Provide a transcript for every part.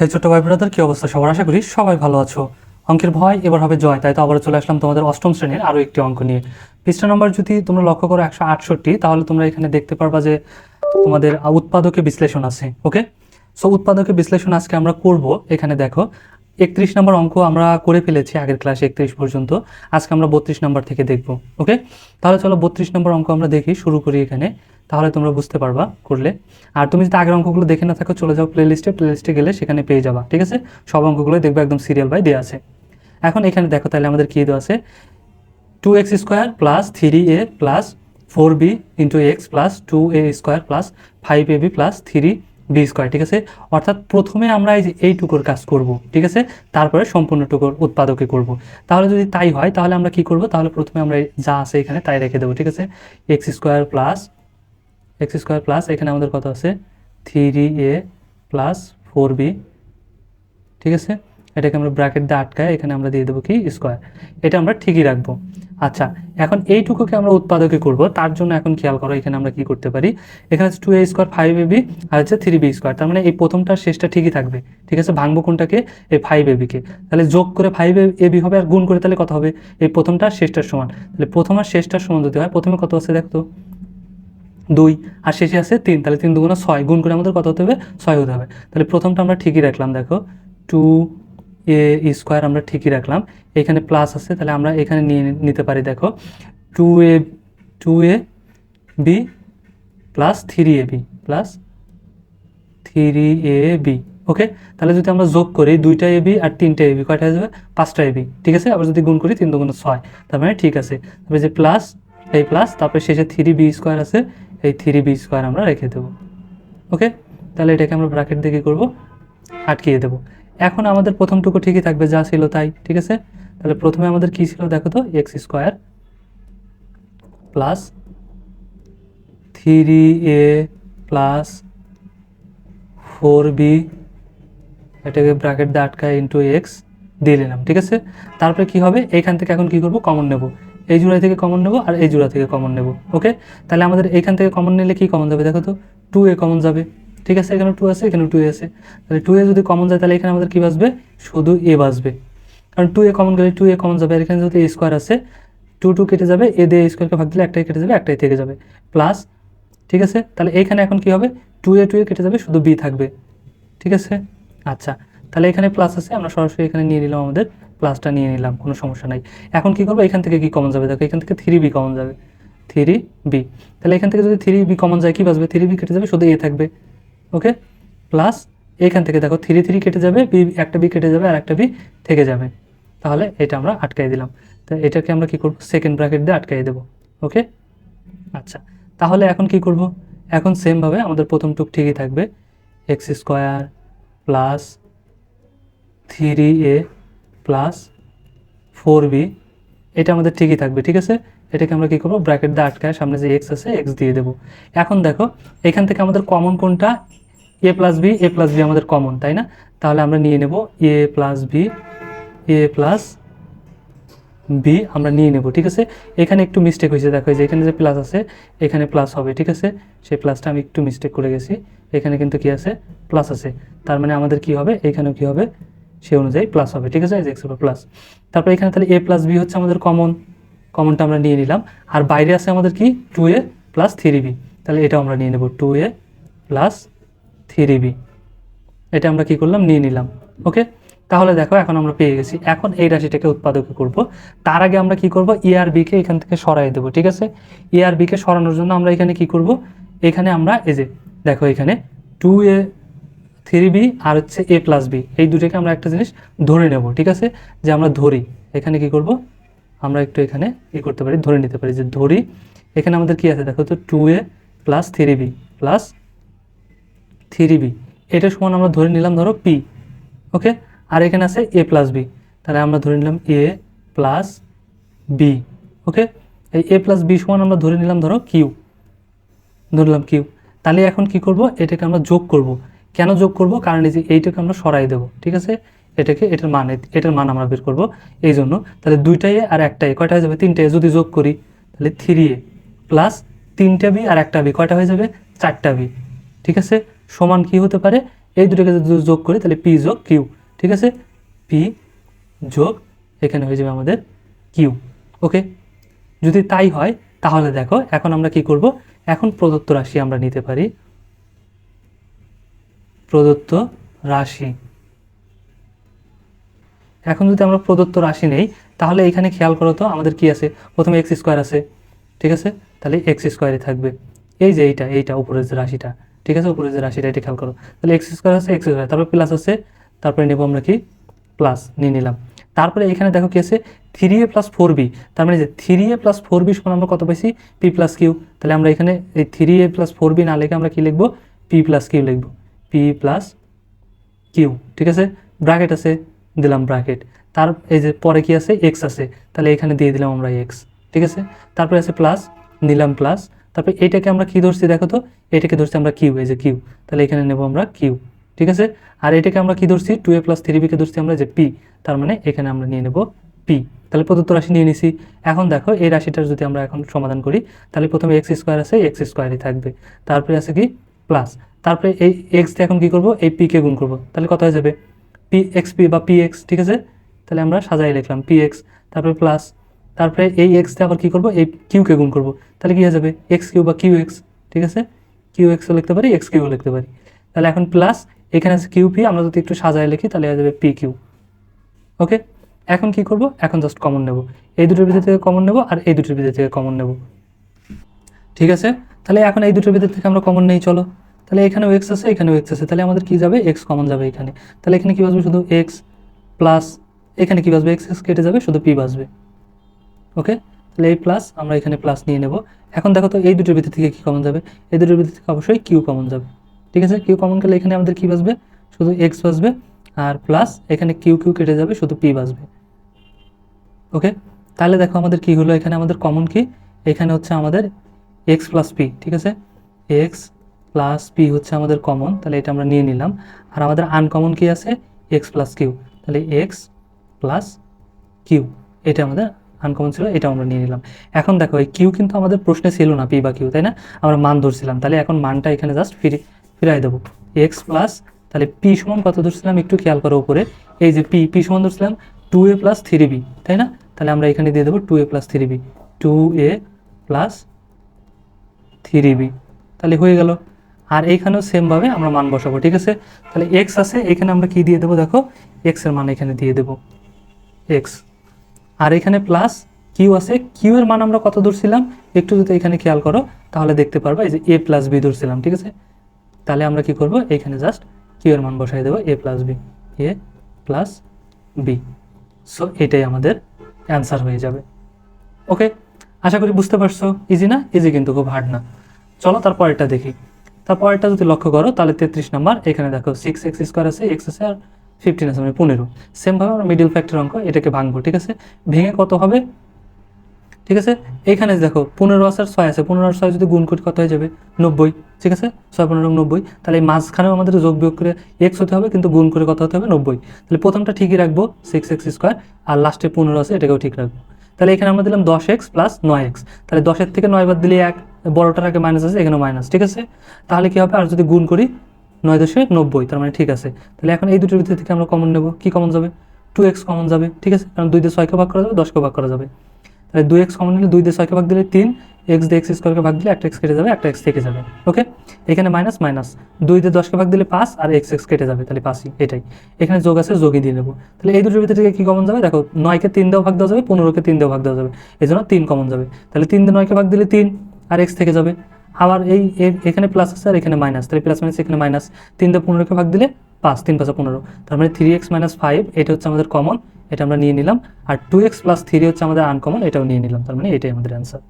হে ছোট ভাই ব্রাদার, কি অবস্থা? সবার আশা করি সবাই ভালো আছো। অঙ্কের ভয় এবার হবে জয়, তাই তো আবার চলে আসলাম তোমাদের অষ্টম শ্রেণির আরও একটি অঙ্ক নিয়ে। পৃষ্ঠা নম্বর যদি তোমরা লক্ষ্য করো একশো আটষট্টি, তাহলে তোমরা এখানে দেখতে পারবা যে তোমাদের উৎপাদকে বিশ্লেষণ আছে, ওকে? সো উৎপাদকে বিশ্লেষণ আজকে আমরা করব, এখানে দেখো, একত্রিশ নম্বর অঙ্ক আমরা করে ফেলেছি আগের ক্লাসে একত্রিশ পর্যন্ত, আজকে আমরা বত্রিশ নম্বর থেকে দেখব, ওকে? তাহলে চলো বত্রিশ নম্বর অঙ্ক আমরা দেখি, শুরু করি এখানে। তাহলে তোমরা বুঝতে পারবা করলে। আর তুমি যদি আগের অঙ্কগুলো দেখে না থাকো, চলে যাও প্লে লিস্টে প্লে লিস্টে গেলে সেখানে পেয়ে যাবা, ঠিক আছে? সব অঙ্কগুলো দেখবে, একদম সিরিয়াল বাই দেওয়া আছে। এখন এখানে দেখো তাহলে আমাদের কী দেওয়া আছে? Two x square plus three a plus four b into x plus two a square plus five a b plus three b square ঠিক আছে? অর্থাৎ প্রথমে আমরা এই যে এইটুকুর কাজ করব, ঠিক আছে? তারপরে সম্পূর্ণ সম্পূর্ণটুকুর উৎপাদকে করব। তাহলে যদি তাই হয়, তাহলে আমরা কি করব? তাহলে প্রথমে আমরা যা আছে এখানে তাই রেখে দেবো, ঠিক আছে? X square plus x square plus, এখানে আমাদের কত আছে? Three a plus four b. ঠিক আছে? এটাকে আমরা ব্র্যাকেট দিয়ে আটকায় এখানে আমরা দিয়ে দেবো কি? স্কোয়ার। এটা আমরা ঠিকই রাখব। আচ্ছা এখন এইটুকুকে আমরা উৎপাদকে করব। তার জন্য এখন খেয়াল করো, এখানে আমরা কি করতে পারি? এখানে two a square five a b আর হচ্ছে থ্রি বি স্কোয়ার তার মানে এই প্রথমটা, শেষটা ঠিকই থাকবে। ঠিক আছে? ভাঙবো কোনটাকে? এই ফাইভ এ বিকে তাহলে যোগ করে ফাইভ এ বি হবে আর গুণ করে তাহলে কত হবে? এই প্রথমটা শেষটার সমান। তাহলে প্রথম আর শেষটার সমান যদি হয়, প্রথমে কত আছে দেখতো? দুই, আর শেষে আছে তিন, তাহলে তিন দুগুণা ছয়, গুণ করে আমাদের কত হতে হবে? ছয় হতে হবে। তাহলে প্রথমটা আমরা ঠিকই রাখলাম, দেখো। টু এ স্কোয়ার আমরা ঠিকই রাখলাম। এখানে প্লাস আছে, তাহলে আমরা এখানে নিয়ে নিতে পারি, দেখো। Two a two a b plus three a b plus three a b okay তাহলে যদি আমরা যোগ করি, দুইটা এ বি আর তিনটা এ বি কয়টা হয়ে যাবে? পাঁচটা এ বি ঠিক আছে? আবার যদি গুণ করি, তিন দুগুণ ছয়, তার মানে ঠিক আছে। তারপরে যে প্লাস এই প্লাস তারপরে শেষে থ্রি বি স্কোয়ার আছে এই থ্রি বি স্কোয়ার আমরা রেখে দেবো। ওকে তাহলে এটাকে আমরা ব্র্যাকেট দিয়ে কী করব? আটকিয়ে দেবো। এখন আমাদের প্রথমটুকু ঠিকই থাকবে, যা ছিল তাই, ঠিক আছে? তাহলে প্রথমে আমাদের কী ছিল দেখো তো x square plus three a plus four b এটাকে ব্র্যাকেট দিয়ে আটকায় ইন্টু এক্স দিয়ে নিলাম, ঠিক আছে? তারপরে কি হবে? এইখান থেকে এখন কি করব? কমন নেব। এই জোড়া থেকে কমন নেব আর এই জোড়া থেকে কমন নেব ওকে তাহলে আমাদের এইখান থেকে কমন নিলে কি কমন যাবে দেখো তো? টু এ কমন যাবে, ঠিক আছে? এখানে টু আছে, এখানে টু এ আছে। তাহলে টু এ যদি কমন যায়, তাহলে এখানে আমাদের কি বাসবে শুধু এ বাসবে কারণ টু এ কমন গেলে টু এ কমন যাবে, আর এখানে যদি এ স্কোয়ার আছে টু টু কেটে যাবে এ দিয়ে স্কোয়ারকে ভাগ দিলে একটাই কেটে যাবে, একটাই থেকে যাবে। প্লাস ঠিক আছে? তাহলে এইখানে এখন কি হবে? টু এ টু এ কেটে যাবে, শুধু বি থাকবে, ঠিক আছে? আচ্ছা তাহলে এখানে প্লাস আছে, আমরা সরাসরি এখানে নিয়ে নিলাম আমাদের প্লাসটা নিয়ে নিলাম, কোনো সমস্যা নাই। এখন কি করব? এখান থেকে কি কমন যাবে? দেখো, এখান থেকে থ্রি বি কমন যাবে। থ্রি বি তাহলে এখান থেকে যদি থ্রি বি কমন যায়, কি বাসবে থ্রি বি কেটে যাবে, শুধু এ থাকবে। ওকে প্লাস এখান থেকে দেখো থ্রি থ্রি কেটে যাবে বি একটা বি কেটে যাবে আর একটা বি থেকে যাবে। তাহলে এটা আমরা আটকাই দিলাম। তো এটাকে আমরা কি করব? সেকেন্ড ব্র্যাকেট দিয়ে আটকাই দেবো। ওকে আচ্ছা। তাহলে এখন কি করব? এখন সেমভাবে আমাদের প্রথম টুক ঠিকই থাকবে। X square plus three a plus four b এটা আমাদের ঠিকই থাকবে, ঠিক আছে? এটাকে আমরা কী করব? ব্র্যাকেট দিয়ে আটকায় সামনে যে এক্স আছে এক্স দিয়ে দেবো। এখন দেখো, এখান থেকে আমাদের কমন কোনটা? A plus b a plus b আমাদের কমন তাই না? তাহলে আমরা নিয়ে নেব a plus b a plus b আমরা নিয়ে নেব, ঠিক আছে? এখানে একটু মিস্টেক হয়েছে, দেখো যে এখানে যে প্লাস আছে, এখানে প্লাস হবে, ঠিক আছে? সেই প্লাসটা আমি একটু মিস্টেক করে গেছি। এখানে কিন্তু কি আছে? প্লাস আছে। তার মানে আমাদের কি হবে? এখানেও কি হবে? সে অনুযায়ী প্লাস হবে, ঠিক আছে? এক্স উপর প্লাস তারপর এখানে তাহলে এ প্লাস বি হচ্ছে আমাদের কমন কমনটা আমরা নিয়ে নিলাম। আর বাইরে আছে আমাদের কি? Two a plus three b তাহলে এটাও আমরা নিয়ে নেব two a plus three b এটা আমরা কি করলাম? নিয়ে নিলাম। ওকে তাহলে দেখো, এখন আমরা পেয়ে গেছি। এখন এই রাশিটাকে উৎপাদকে করব। তার আগে আমরা কি করব? ইআরবিকে এখান থেকে সরাই দেবো, ঠিক আছে? ইআরবিকে সরানোর জন্য আমরা এখানে কি করব? এখানে আমরা এই যে, দেখো এখানে টু এ থ্রি বি আর হচ্ছে এ প্লাস বি এই দুটোকে আমরা একটা জিনিস ধরে নেব, ঠিক আছে? যে আমরা ধরি। এখানে কি করব? আমরা একটু এখানে ই করতে পারি, ধরে নিতে পারি যে ধরি। এখানে আমাদের কি আছে? দেখো তো two a plus three b plus three b এটা সমান আমরা ধরে নিলাম, ধরো পি ওকে আর এখানে আছে এ প্লাস বি তাহলে আমরা ধরে নিলাম এ প্লাস বি ওকে এই এ প্লাস বি সমান আমরা ধরে নিলাম, ধরো কিউ ধরলাম কিউ তাহলে এখন কি করব? এটাকে আমরা যোগ করব। কেন যোগ করব? কারণ এই যে এইটাকে আমরা সরাই দেবো, ঠিক আছে? এটাকে, এটার মান এটার মান আমরা বের করব। এই জন্য তাহলে দুইটাই আর একটাই কয়টা হয়ে যাবে? তিনটে যদি যোগ করি, তাহলে থ্রি এ প্লাস তিনটা বি আর একটা বি, কয়টা হয়ে যাবে? চারটা বি, ঠিক আছে? সমান কি হতে পারে? এই দুটোকে যদি যোগ করি, তাহলে পি যোগ কিউ ঠিক আছে? পি যোগ এখানে হয়ে যাবে আমাদের কিউ ওকে যদি তাই হয়, তাহলে দেখো, এখন আমরা কি করব? এখন প্রদত্ত রাশি আমরা নিতে পারি প্রদত্ত রাশি। এখন যদি আমরা প্রদত্ত রাশি নেই, তাহলে এখানে খেয়াল করো তো, আমাদের কি আছে? প্রথমে এক্স স্কোয়ার আছে, ঠিক আছে? তাহলে এক্স স্কোয়ারে থাকবে। এই যে এইটা এইটা উপরের যে রাশিটা, ঠিক আছে? উপরের যে রাশিটা, এটা খেয়াল করো। তাহলে এক্স স্কোয়ার আছে এক্স স্কোয়ার তারপর প্লাস আছে, তারপরে নেব আমরা কি? প্লাস নিয়ে নিলাম। তারপরে এখানে দেখো কি আছে? Three a plus four b তার মানে যে three a plus four b সমান আমরা কত পাইছি? পি প্লাস কিউ তাহলে আমরা এখানে এই three a plus four b না লিখে আমরা কি লিখব? পি প্লাস কিউ লিখব। পি প্লাস কিউ ঠিক আছে? ব্র্যাকেট আছে, দিলাম ব্র্যাকেট তার, এই যে পরে কি আছে? এক্স আছে। তাহলে এখানে দিয়ে দিলাম আমরা এক্স ঠিক আছে? তারপরে আছে প্লাস নিলাম প্লাস তারপরে এটাকে আমরা কি ধরছি দেখো তো? এটাকে ধরছি আমরা কিউ এই যে কিউ তাহলে এখানে নেব আমরা কিউ ঠিক আছে? আর এটাকে আমরা কি ধরছি? টু এ প্লাস থ্রি বিকে ধরছি আমরা যে পি তার মানে এখানে আমরা নিয়ে নেব পি তাহলে প্রদত্ত রাশি নিয়ে নিছি। এখন দেখো, এই রাশিটার যদি আমরা এখন সমাধান করি, তাহলে প্রথমে এক্স স্কোয়ার আছে এক্স স্কোয়ারই থাকবে। তারপরে আছে কি? প্লাস তারপরে এই এক্স দিয়ে এখন কি করব? এই পিকে গুণ করব। তাহলে কত হয়ে যাবে? পি এক্স পি বা পি এক্স ঠিক আছে? তাহলে আমরা সাজাই লিখলাম পি এক্স তারপরে প্লাস তারপরে এই এক্স দিয়ে আবার কী করব? এই কিউকে গুণ করব। তাহলে কী হয়ে যাবে? এক্স কিউ বা কিউ এক্স ঠিক আছে? কিউ এক্সও লিখতে পারি এক্স কিউ লিখতে পারি। তাহলে এখন প্লাস এখানে আছে কিউ পি আমরা যদি একটু সাজায় লিখি, তাহলে হয়ে যাবে পি কিউ ওকে? এখন কি করব? এখন জাস্ট কমন নেব। এই দুটোর ভিতর থেকে কমন নেব আর এই দুটোর ভিতর থেকে কমন নেব। ঠিক আছে? তাহলে এখন এই দুটোর ভিতর থেকে আমরা কমন নেই, চলো। তাহলে এখানেও এক্স আছে, এখানেও এক্স আছে। তাহলে আমাদের কি যাবে? এক্স কমন যাবে এখানে। তাহলে এখানে কি বাসবে শুধু এক্স প্লাস এখানে কি বাসবে এক্স এক্স কেটে যাবে, শুধু পি বাসবে ওকে তাহলে এই প্লাস আমরা এখানে প্লাস নিয়ে নেব। এখন দেখো তো, এই দুটোর ভিতর থেকে কি কমন যাবে? এই দুটোর ভিতর থেকে অবশ্যই কিউ কমন যাবে। ঠিক আছে? কিউ কমন গেলে এখানে আমাদের কি বাসবে শুধু এক্স বাসবে আর প্লাস এখানে কিউ কিউ কেটে যাবে, শুধু পি বাসবে ওকে তাহলে দেখো আমাদের কি হলো? এখানে আমাদের কমন কি? এখানে হচ্ছে আমাদের এক্স প্লাস পি ঠিক আছে? এক্স প্লাস পি হচ্ছে আমাদের কমন, তাহলে এটা আমরা নিয়ে নিলাম। আর আমাদের আনকমন কি আছে? X plus q. তাহলে এক্স প্লাস কিউ, এটা আমাদের আনকমন ছিল এটা আমরা নিয়ে নিলাম। এখন দেখো, এই কিউ কিন্তু আমাদের প্রশ্নে ছিল না, পি বা কিউ, তাই না? আমরা মান ধরছিলাম। তাহলে এখন মানটা এখানে জাস্ট ফিরে, ফিরাই দেবো। এক্স প্লাস, তাহলে পি সমান কত ধরছিলাম? একটু খেয়াল করো উপরে। এই যে পি পি সমান ধরছিলাম two a plus three b তাই না? তাহলে আমরা এখানে দিয়ে দেবো two a plus three b two a plus three b তাহলে হয়ে গেল। আর এইখানেও সেমভাবে আমরা মান বসাবো, ঠিক আছে? তাহলে এক্স আছে, এখানে আমরা কি দিয়ে দেবো? দেখো এক্সের মান এখানে দিয়ে দেবো এক্স আর এখানে প্লাস কিউ আছে কিউ এর মান আমরা কত ধরছিলাম একটু যদি এখানে খেয়াল করো, তাহলে দেখতে পারবা এই যে এ প্লাস বি ধরছিলাম ঠিক আছে? তাহলে আমরা কি করব? এখানে জাস্ট কিউ এর মান বসাই দেবো a plus b a plus b so এটাই আমাদের অ্যান্সার হয়ে যাবে। ওকে আশা করি বুঝতে পারছ। ইজি না? ইজি কিন্তু খুব হার্ড না। চলো তারপরেরটা দেখি। তারপরেরটা যদি লক্ষ্য করো, তাহলে তেত্রিশ নাম্বার, এখানে দেখো সিক্স এক্স স্কোয়ার আছে এক্স আছে আর ফিফটিন আছে মানে পনেরো। সেমভাবে আমরা মিডিল ফ্যাক্টর অঙ্ক এটাকে ভাঙবো, ঠিক আছে? ভেঙে কত হবে? ঠিক আছে? এখানে দেখো পনেরো আছে আর ছয় আছে, পনেরো আর ছয় যদি গুণ করি কত হয়ে যাবে? নব্বই, ঠিক আছে? ছয়, পনেরো নব্বই। তাহলে এই মাঝখানেও আমাদের যোগ বিয়োগ করে এক্স হতে হবে, কিন্তু গুণ করে কত হতে হবে? নব্বই। তাহলে প্রথমটা ঠিকই রাখব সিক্স এক্স স্কোয়ার আর লাস্টে পনেরো আছে, এটাকেও ঠিক রাখব। তাহলে এখানে আমরা দিলাম দশ এক্স প্লাস নয় এক্স তাহলে দশের থেকে নয় বাদ দিলে এক। বড়টার আগে মাইনাস আছে, এখানেও মাইনাস ঠিক আছে? তাহলে কি হবে? আর যদি গুণ করি নয় দশে নব্বই, তার মানে ঠিক আছে। তাহলে এখন এই দুটোর ভিতর থেকে আমরা কমন নেব। কি কমন যাবে? টু এক্স কমন যাবে, ঠিক আছে? কারণ দুই দিয়ে ছয়কে ভাগ করা যাবে দশকে ভাগ করা যাবে। তাহলে দুই এক্স কমন নিলে দুই দিয়ে ছয়কে ভাগ দিলে তিন এক্স দিয়ে এক্স স্কোয়ারকে ভাগ দিলে একটা এক্স কেটে যাবে, একটা এক্স থেকে যাবে। ওকে এখানে মাইনাস মাইনাস দুই দিয়ে দশকে ভাগ দিলে পাঁচ, আর এক্স এক্স কেটে যাবে, তাহলে পাঁচই, এটাই। এখানে যোগ আছে, যোগই দিয়ে নেব। তাহলে এই দুটোর ভিতর থেকে কি কমন যাবে? দেখো, নয়কে তিন দেওয়া ভাগ দেওয়া যাবে, পনেরোকে তিন দেওয়া ভাগ দেওয়া যাবে। এই জন্য তিন কমন যাবে। তাহলে তিন দিয়ে নয়কে ভাগ দিলে তিন আর এক্স থেকে যাবে। আবার এই এখানে প্লাস আছে আর এখানে মাইনাস তাহলে প্লাস মাইনাস এখানে মাইনাস তিন দিয়ে পনেরোকে ভাগ দিলে পাঁচ, তিন পাঁচা পনেরো। তার মানে থ্রি এক্স মাইনাস ফাইভ এটা হচ্ছে আমাদের কমন এটা আমরা নিয়ে নিলাম। আর টু এক্স প্লাস থ্রি হচ্ছে আমাদের আনকমন এটাও নিয়ে নিলাম। তার মানে এটাই আমাদের অ্যান্সার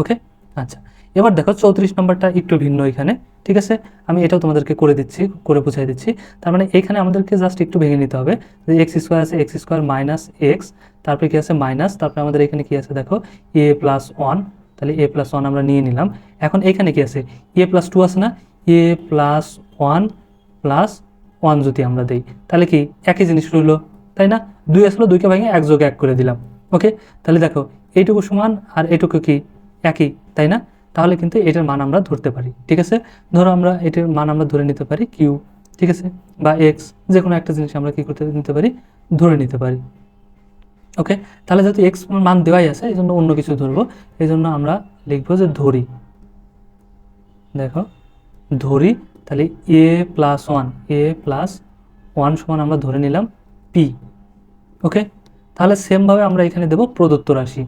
ওকে আচ্ছা। এবার দেখো চৌত্রিশ নম্বরটা একটু ভিন্ন এখানে। ঠিক আছে? আমি এটাও তোমাদেরকে করে দিচ্ছি, করে বুঝাই দিচ্ছি। তার মানে এখানে আমাদেরকে জাস্ট একটু ভেঙে নিতে হবে। যে এক্স স্কোয়ার আছে এক্স স্কোয়ার মাইনাস এক্স তারপরে কি আছে? মাইনাস তারপরে আমাদের এখানে কি আছে? দেখো এ প্লাস ওয়ান তাহলে এ প্লাস ওয়ান আমরা নিয়ে নিলাম। এখন এখানে কি আছে? এ প্লাস টু আছে না? A plus one plus one যদি আমরা দিই, তাহলে কি একই জিনিস রইল, তাই না? দুই আসলো, দুইকে ভেঙে এক যোগে এক করে দিলাম। ওকে? তাহলে দেখো, এইটুকু সমান আর এটুকু কি একই, তাই না? তাহলে কিন্তু এটার মান আমরা ধরতে পারি, ঠিক আছে? ধরো আমরা এটার মান আমরা ধরে নিতে পারি কিউ ঠিক আছে? বা এক্স যে কোনো একটা জিনিস আমরা কী করতে নিতে পারি? ধরে নিতে পারি। ওকে তাহলে যেহেতু এক্স মান দেওয়াই আছে, এই জন্য অন্য কিছু ধরবো। এই জন্য আমরা লিখব যে ধরি। দেখো, ধরি, তাহলে a plus one a plus one সমান আমরা ধরে নিলাম পি ওকে তাহলে সেমভাবে আমরা এখানে দেব প্রদত্ত রাশি।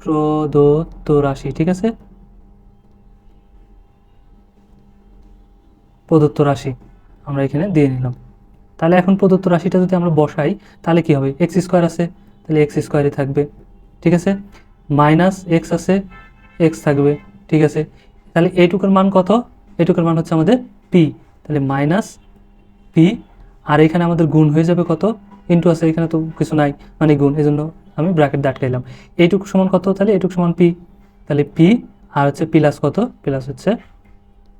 প্রদত্ত রাশি, ঠিক আছে? প্রদত্ত রাশি আমরা এখানে দিয়ে নিলাম। তাহলে এখন প্রদত্ত রাশিটা যদি আমরা বসাই, তাহলে কি হবে? এক্স স্কোয়ার আছে। তাহলে এক্স স্কোয়ারই থাকবে, ঠিক আছে? মাইনাস এক্স আছে এক্স থাকবে, ঠিক আছে? তাহলে এইটুকুর মান কত? এইটুকুর মান হচ্ছে আমাদের পি তাহলে মাইনাস পি আর এখানে আমাদের গুণ হয়ে যাবে কত? ইন্টু আছে, এখানে তো কিছু নাই মানে গুণ এই জন্য আমি ব্র্যাকেট দাটকাইলাম এইটুকু সমান কত? তাহলে এইটুকু সমান পি তাহলে পি আর হচ্ছে প্লাস কত? প্লাস হচ্ছে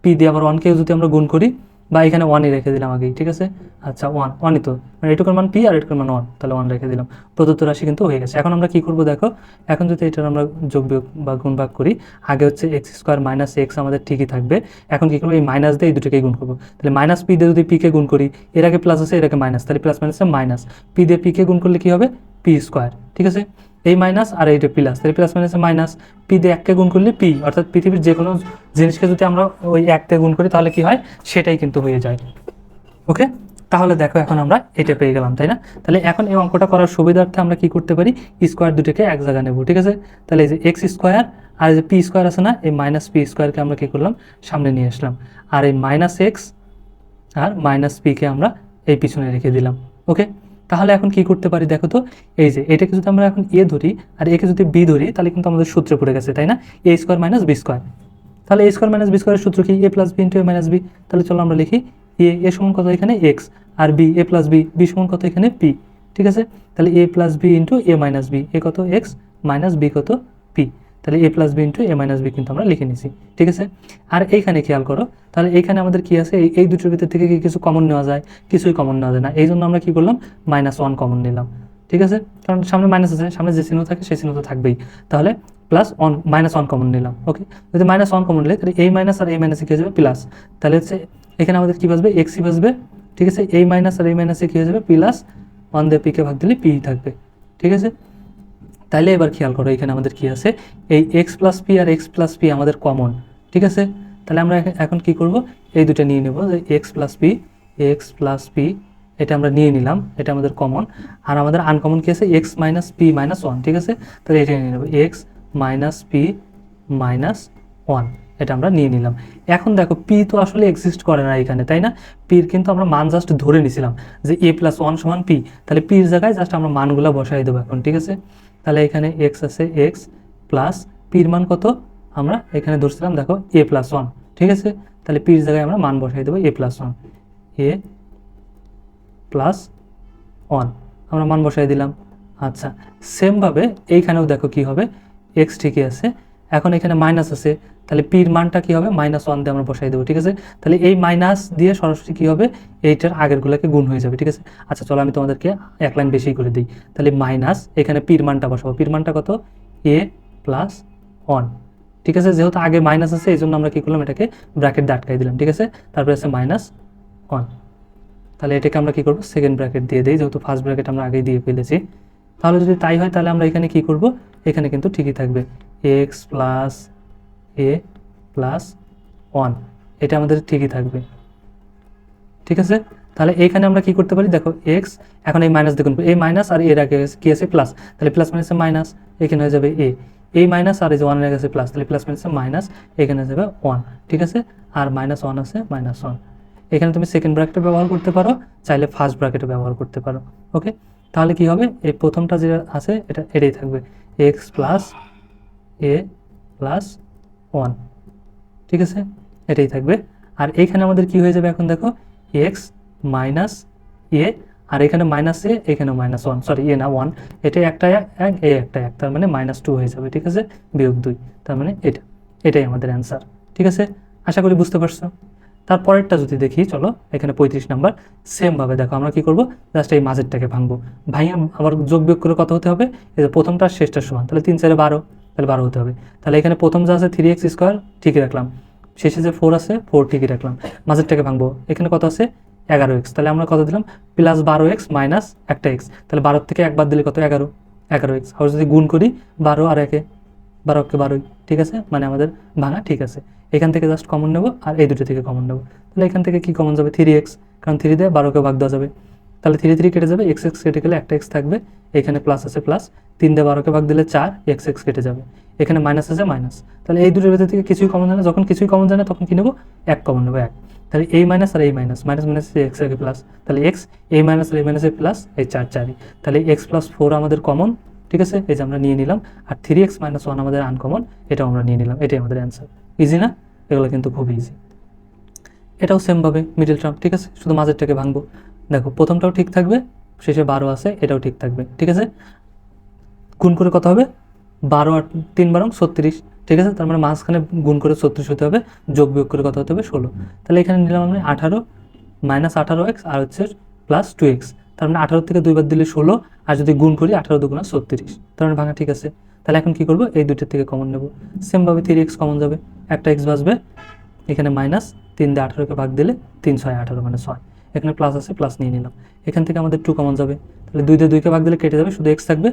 পি দিয়ে আবার ওয়ানকে যদি আমরা গুণ করি বা এখানে ওয়ানই রেখে দিলাম আগেই, ঠিক আছে? আচ্ছা ওয়ান ওয়ানই তো। মানে এটুকুর মান পি আর এটুকুর মান ওয়ান তাহলে ওয়ান রেখে দিলাম। প্রদত্ত রাশি কিন্তু হয়ে গেছে। এখন আমরা কি করব দেখো? এখন যদি এটার আমরা যোগ বিয়োগ বা গুণ ভাগ করি, আগে হচ্ছে এক্স স্কোয়ার মাইনাস এক্স আমাদের ঠিকই থাকবে। এখন কি করব? এই মাইনাস দিয়ে এই দুটোকেই গুণ করব। তাহলে মাইনাস পি দিয়ে যদি পিকে গুণ করি, এর আগে প্লাস আছে, এর আগে মাইনাস তাহলে প্লাস মাইনাসে মাইনাস পি দিয়ে পিকে গুণ করলে কি হবে? পি স্কোয়ার ঠিক আছে? এই মাইনাস আর এইটা প্লাস। তাহলে প্লাস মাইনাসে মাইনাস পি দিয়ে এককে গুণ করলে পি অর্থাৎ পৃথিবীর যে কোনো জিনিসকে যদি আমরা ওই একতে গুণ করি, তাহলে কি হয়? সেটাই কিন্তু হয়ে যায়। ওকে তাহলে দেখো এখন আমরা এটা পেয়ে গেলাম, তাই না? তাহলে এখন এই অঙ্কটা করার সুবিধার্থে আমরা কি করতে পারি? স্কোয়ার দুটোকে এক জায়গায় নেব, ঠিক আছে? তাহলে এই যে এক্স স্কোয়ার আর এই যে পি স্কোয়ার আছে না, এই মাইনাস পি স্কোয়ারকে আমরা কি করলাম? সামনে নিয়ে আসলাম। আর এই মাইনাস এক্স আর মাইনাস পিকে আমরা এই পিছনে রেখে দিলাম। ওকে তাহলে এখন কি করতে পারি দেখো তো? এই যে, এটাকে যদি আমরা এখন এ ধরি আর একে যদি বি ধরি, তাহলে কিন্তু আমাদের সূত্রে পড়ে গেছে, তাই না? A square minus b square. তাহলে এ স্কোয়ার মাইনাস বি স্কোয়ারের সূত্র কি? A plus b into a minus b. তাহলে চলো আমরা লিখি, এ এ সমান কত এখানে? X. R b, a plus b b সমান কত এখানে? পি। ঠিক আছে? তাহলে a plus b into a minus b. A কত? এক্স মাইনাস বি কত? পি। তাহলে a plus b into a minus b কিন্তু আমরা লিখে নিছি, ঠিক আছে? আর এইখানে খেয়াল করো, তাহলে এইখানে আমাদের কি আছে? এই দুটোর ভিতর থেকে কি কিছু কমন নেওয়া যায়? কিছুই কমন নেওয়া যায় না। এই জন্য আমরা কি করলাম? মাইনাস ওয়ান কমন নিলাম, ঠিক আছে? কারণ সামনে মাইনাস আছে, সামনে যে চিহ্ন থাকে সেই চিহ্ন তো থাকবেই। তাহলে plus one minus one common নিলাম ওকে যদি মাইনাস ওয়ান কমন নিলে, তাহলে এই মাইনাস আর এই মাইনাসে কী হয়ে যাবে? প্লাস তাহলে হচ্ছে এখানে আমাদের কী বাসবে এক্সই বাসবে ঠিক আছে? এই মাইনাস আর এই মাইনাসে কী হয়ে যাবে? প্লাস ওয়ান দিয়ে পিকে ভাগ দিলে পি থাকবে, ঠিক আছে? তাইলে এবার খেয়াল করো, এখানে আমাদের কি আছে? এই এক্স প্লাস পি আর এক্স প্লাস পি আমাদের কমন ঠিক আছে? তাহলে আমরা এখন কি করব? এই দুটো নিয়ে নেব, যে x plus p x plus p এটা আমরা নিয়ে নিলাম, এটা আমাদের কমন আর আমাদের আনকমন কি আছে? X minus p minus one ঠিক আছে? তাহলে এটা নিয়ে নেব x minus p minus one এটা আমরা নিয়ে নিলাম। এখন দেখো পি তো আসলে এক্সিস্ট করে না এখানে, তাই না? পির কিন্তু আমরা মান জাস্ট ধরে নিছিলাম, যে এ প্লাস ওয়ান সমান পি তাহলে পির জায়গায় জাস্ট আমরা মানগুলো বসাই দেবো এখন, ঠিক আছে? তাহলে এখানে এক্স আছে এক্স প্লাস পির মান কত? আমরা এখানে ধরছিলাম, দেখো এ প্লাস ওয়ান ঠিক আছে? তাহলে পির জায়গায় আমরা মান বসাই দেবো a plus one a plus one আমরা মান বসাই দিলাম। আচ্ছা সেমভাবে এইখানেও দেখো কি হবে এক্স ঠিকই আছে এখন এখানে মাইনাস আছে, তাহলে পির মানটা কি হবে? মাইনাস ওয়ান দিয়ে আমরা বসাই দেবো, ঠিক আছে? তাহলে এই মাইনাস দিয়ে সরাসরি কি হবে? এইটার আগেরগুলোকে গুণ হয়ে যাবে, ঠিক আছে? আচ্ছা চলো আমি তোমাদেরকে এক লাইন বেশি করে দিই। তাহলে মাইনাস এখানে পির মানটা বসাবো। পির মানটা কত? এ প্লাস ওয়ান ঠিক আছে? যেহেতু আগে মাইনাস আছে, এই জন্য আমরা কি করলাম? এটাকে ব্র্যাকেট দিয়ে আটকাই দিলাম, ঠিক আছে? তারপরে আছে মাইনাস ওয়ান তাহলে এটাকে আমরা কি করব? সেকেন্ড ব্র্যাকেট দিয়ে দিই, যেহেতু ফার্স্ট ব্র্যাকেট আমরা আগেই দিয়ে ফেলেছি। তাহলে যদি তাই হয়, তাহলে আমরা এখানে কি করব? এখানে কিন্তু ঠিকই থাকবে। X plus a plus one এটা আমাদের ঠিকই থাকবে। ঠিক আছে? তাহলে এইখানে আমরা কি করতে পারি? দেখো এক্স এখন এই মাইনাস দেখুন। এই মাইনাস আর এর আগে কি আছে? প্লাস তাহলে প্লাস মাইনাসে মাইনাস এখানে হয়ে যাবে এ এই মাইনাস আর এই যে ওয়ানের আছে প্লাস তাহলে প্লাস মাইনাসে মাইনাস এখানে হয়ে যাবে ওয়ান ঠিক আছে? আর মাইনাস ওয়ান আছে মাইনাস ওয়ান এখানে তুমি সেকেন্ড ব্র্যাকেটে ব্যবহার করতে পারো, চাইলে ফার্স্ট ব্র্যাকেটে ব্যবহার করতে পারো। ওকে তাহলে কি হবে? এই প্রথমটা যেটা আছে, এটা এটাই থাকবে। X plus a plus one ঠিক আছে? এটাই থাকবে। আর এইখানে আমাদের কি হয়ে যাবে এখন দেখো? এক্স মাইনাস এ আর এখানে মাইনাস এ এখানে মাইনাস ওয়ান সরি এ না ওয়ান এটা একটা এক এক, এ একটা এক। তার মানে মাইনাস টু হয়ে যাবে, ঠিক আছে? বিয়োগ দুই। তার মানে এটা। এটাই আমাদের অ্যান্সার ঠিক আছে? আশা করি বুঝতে পারছ। তারপরেরটা যদি দেখি, চলো, এখানে পঁয়ত্রিশ নাম্বার সেমভাবে দেখো, আমরা কি করব? জাস্ট এই মাঝেরটাকে ভাঙবো। ভাঙিয়ে আবার যোগ বিয়োগ করে কত হতে হবে? এই যে প্রথমটা আর শেষটার সমান। তাহলে তিন চারে বারো, তাহলে বারো হতে হবে। তাহলে এখানে প্রথম যা আছে থ্রি এক্স স্কোয়ার ঠিকই রাখলাম। শেষে যে ফোর আছে ফোর ঠিকই রাখলাম। মাঝেরটাকে ভাঙবো। এখানে কত আছে? এগারো এক্স তাহলে আমরা কত দিলাম? প্লাস বারো এক্স মাইনাস একটা এক্স তাহলে বারোর থেকে একবার দিলে কত? এগারো। এগারো এক্স আর যদি গুণ করি, বারো আর একে বারোকে বারোই। ঠিক আছে? মানে আমাদের ভাঙা ঠিক আছে। এখান থেকে জাস্ট কমন নেব আর এই দুটো থেকে কমন নেব। তাহলে এখান থেকে কি কমন যাবে? থ্রি এক্স কারণ থ্রি দিয়ে বারোকে ভাগ দেওয়া যাবে। তাহলে থ্রি থ্রি কেটে যাবে এক্স এক্স কেটে গেলে একটা এক্স থাকবে। এখানে প্লাস আছে প্লাস তিন দিয়ে বারোকে ভাগ দিলে চার এক্স এক্স কেটে যাবে। এখানে মাইনাস আছে মাইনাস তাহলে এই দুটোর ভেতর থেকে কিছুই কমন যায় না যখন কিছুই কমন যায় না তখন কি নেব? এক কমন নেব, এক। তাহলে এই মাইনাস আর এই মাইনাস মাইনাস মাইনাস এক্সের প্লাস তাহলে এক্স এই মাইনাস আর এই মাইনাস প্লাস এই চার, চারই। তাহলে এক্স প্লাস ফোর আমাদের কমন ঠিক আছে? এই যে আমরা নিয়ে নিলাম। আর থ্রি এক্স মাইনাস ওয়ান আমাদের আনকমন এটাও আমরা নিয়ে নিলাম। এটাই আমাদের অ্যান্সার ইজি না? এগুলো কিন্তু খুব ইজি এটাও সেমভাবে মিডিল টার্ম ঠিক আছে? শুধু মাঝেরটাকে ভাঙবো। দেখো, প্রথমটাও ঠিক থাকবে, শেষে বারো আছে, এটাও ঠিক থাকবে, ঠিক আছে? গুণ করে কত হবে? বারো আর তিন বারং ছত্রিশ, ঠিক আছে? তার মানে মাঝখানে গুণ করে ছত্রিশ হতে হবে, যোগ বিয়োগ করে কত হতে হবে? ষোলো। তাহলে এখানে নিলাম আমি আঠারো মাইনাস আঠারো এক্স আর হচ্ছে প্লাস টু এক্স তার মানে আঠারো থেকে দুইবার দিলে ষোলো, আর যদি গুণ করি আঠারো দুগুণা ছত্রিশ। তার মানে ভাঙা ঠিক আছে। তাহলে এখন কি করব? এই দুইটার থেকে কমন নেব। সেমভাবে থ্রি এক্স কমন যাবে। একটা এক্স বাসবে এখানে মাইনাস তিন দিয়ে আঠারোকে ভাগ দিলে তিন ছয় আঠারো মানে ছয়। এখানে প্লাস আছে প্লাস নিয়ে নিলাম। এখান থেকে আমাদের টু কমন যাবে। তাহলে দুই দিয়ে দুইকে ভাগ দিলে কেটে যাবে, শুধু এক্স থাকবে।